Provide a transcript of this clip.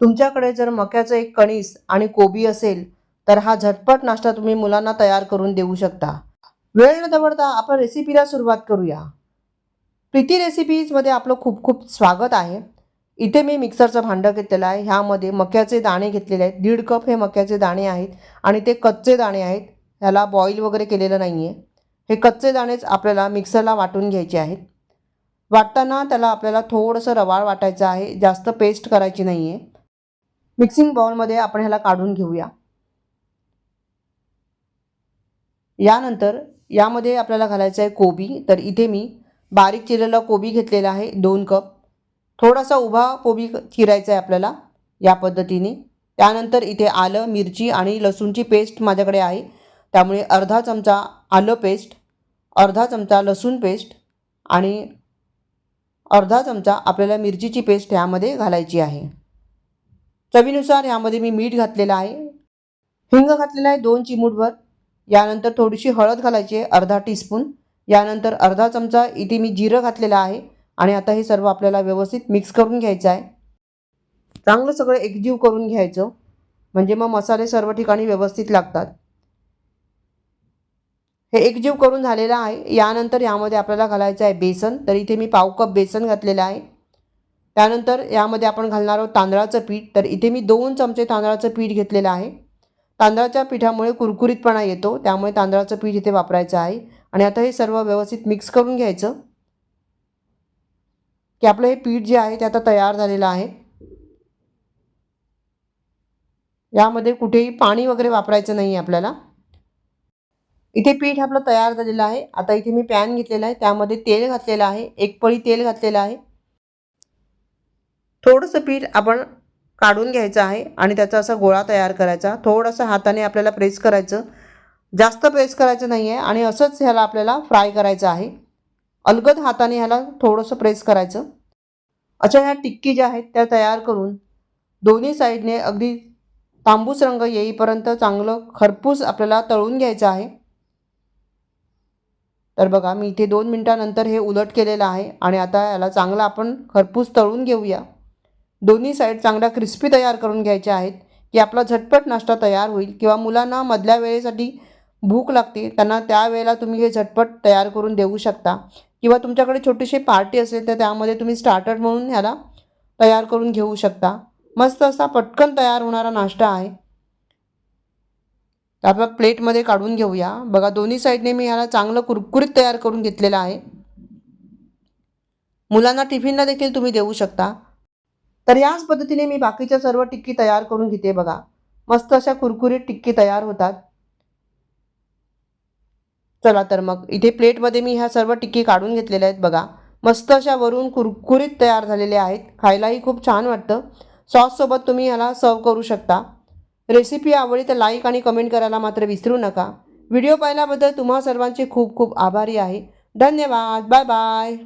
तुमच्याकडे जर मक्याचं एक कणीस आणि कोबी असेल तर हा झटपट नाश्ता तुम्ही मुलांना तयार करून देऊ शकता. वेळ न दवडता आपण रेसिपीला सुरुवात करूया. प्रीती रेसिपीजमध्ये आपलं खूप खूप स्वागत आहे. इथे मी मिक्सरचं भांडं घेतलेलं आहे. ह्यामध्ये मक्याचे दाणे घेतलेले आहेत. दीड कप हे मक्याचे दाणे आहेत आणि ते कच्चे दाणे आहेत. ह्याला बॉईल वगैरे केलेलं नाही आहे हे कच्चे दाणेच आपल्याला मिक्सरला वाटून घ्यायचे आहेत. वाटताना त्याला आपल्याला थोडंसं रवाळ वाटायचं आहे. जास्त पेस्ट करायची नाही आहे मिक्सिंग बाउलमध्ये आपण ह्याला काढून घेऊया. यानंतर यामध्ये आपल्याला घालायचं आहे कोबी. तर इथे मी बारीक चिरलेला कोबी घेतलेला आहे दोन कप. थोडासा उभा कोबी चिरायचा आहे आपल्याला या पद्धतीने. त्यानंतर इथे आलं मिरची आणि लसूणची पेस्ट माझ्याकडे आहे. त्यामुळे अर्धा चमचा आलं पेस्ट अर्धा चमचा लसूण पेस्ट आणि अर्धा चमचा आपल्याला मिरचीची पेस्ट ह्यामध्ये घालायची आहे. चवीनुसार ह्यामध्ये मी मीठ घातलेलं आहे. हिंग घातलेला आहे दोन चिमूटभर. यानंतर थोडीशी हळद घालायची आहे अर्धा टीस्पून यानंतर अर्धा चमचा इथे मी जिरं घातलेलं आहे आणि आता हे सर्व आपल्याला व्यवस्थित मिक्स करून घ्यायचं आहे. चांगलं सगळं एकजीव करून घ्यायचं. म्हणजे मग मसाले सर्व ठिकाणी व्यवस्थित लागतात. हे एकजीव करून झालेलं आहे. यानंतर यामध्ये आपल्याला घालायचं आहे बेसन. तर इथे मी पाव कप बेसन घातलेलं आहे. त्यानंतर यामध्ये आपण घालणार आहोत तांदळाचं पीठ. तर इथे मी दोन चमचे तांदळाचं पीठ घेतलेलं आहे. तांदळाच्या पिठामुळे कुरकुरीतपणा येतो त्यामुळे तांदळाचं पीठ इथे वापरायचं आहे. आणि आता हे सर्व व्यवस्थित मिक्स करून घ्यायचं. की आपलं हे पीठ जे आहे ते आता तयार झालेलं आहे. यामध्ये कुठेही पाणी वगैरे वापरायचं नाही आहे आपल्याला. इथे पीठ आपलं तयार झालेलं आहे. आता इथे मी पॅन घेतलेला आहे. त्यामध्ये तेल घातलेलं आहे. एक पळी तेल घातलेलं आहे. थोडंसं पीठ आपण काढून घ्यायचं आहे आणि त्याचा असा गोळा तयार करायचा. थोडंसं हाताने आपल्याला प्रेस करायचं. जास्त प्रेस करायचं नाही आहे आणि असंच ह्याला आपल्याला फ्राय करायचं आहे. अलगद हाताने ह्याला थोडंसं प्रेस करायचं. अशा ह्या टिक्की ज्या आहेत त्या तयार करून दोन्ही साईडने अगदी तांबूस रंग येईपर्यंत चांगलं खरपूस आपल्याला तळून घ्यायचं आहे. तर बघा मी इथे दोन मिनटानंतर हे उलट केलेलं आहे आणि आता याला चांगलं आपण खरपूस तळून घेऊया. दोन्ही साईड चांगल्या क्रिस्पी तयार करून घ्यायच्या आहेत. की आपला झटपट नाश्ता तयार होईल किंवा मुलांना मधल्या वेळेसाठी भूक लागते त्यांना त्यावेळेला तुम्ही हे झटपट तयार करून देऊ शकता. किंवा तुमच्याकडे छोटीशी पार्टी असेल तर त्यामध्ये तुम्ही स्टार्टर म्हणून ह्याला तयार करून घेऊ शकता. मस्त असा पटकन तयार होणारा नाश्ता आहे. आपल्या आपण प्लेटमध्ये काढून घेऊया. बघा दोन्ही साईडने मी ह्याला चांगलं कुरकुरीत तयार करून घेतलेलं आहे. मुलांना टिफिनला देखील तुम्ही देऊ शकता. तर याच पद्धतीने मी बाकीच्या सर्व टिक्की तयार करून घेते बघा. मस्त अशा कुरकुरीत टिक्की तयार होतात. चला तर मग इथे प्लेटमध्ये मी ह्या सर्व टिक्की काढून घेतलेल्या आहेत बघा. मस्त अशा वरून कुरकुरीत तयार झालेल्या आहेत. खायलाही खूप छान वाटतं. सॉससोबत तुम्ही ह्याला सर्व करू शकता. रेसिपी आवडली तर लाईक आणि कमेंट करायला मात्र विसरू नका. व्हिडिओ पाहिल्याबद्दल तुम्हा सर्वांचे खूप खूप आभारी आहे. धन्यवाद. Bye bye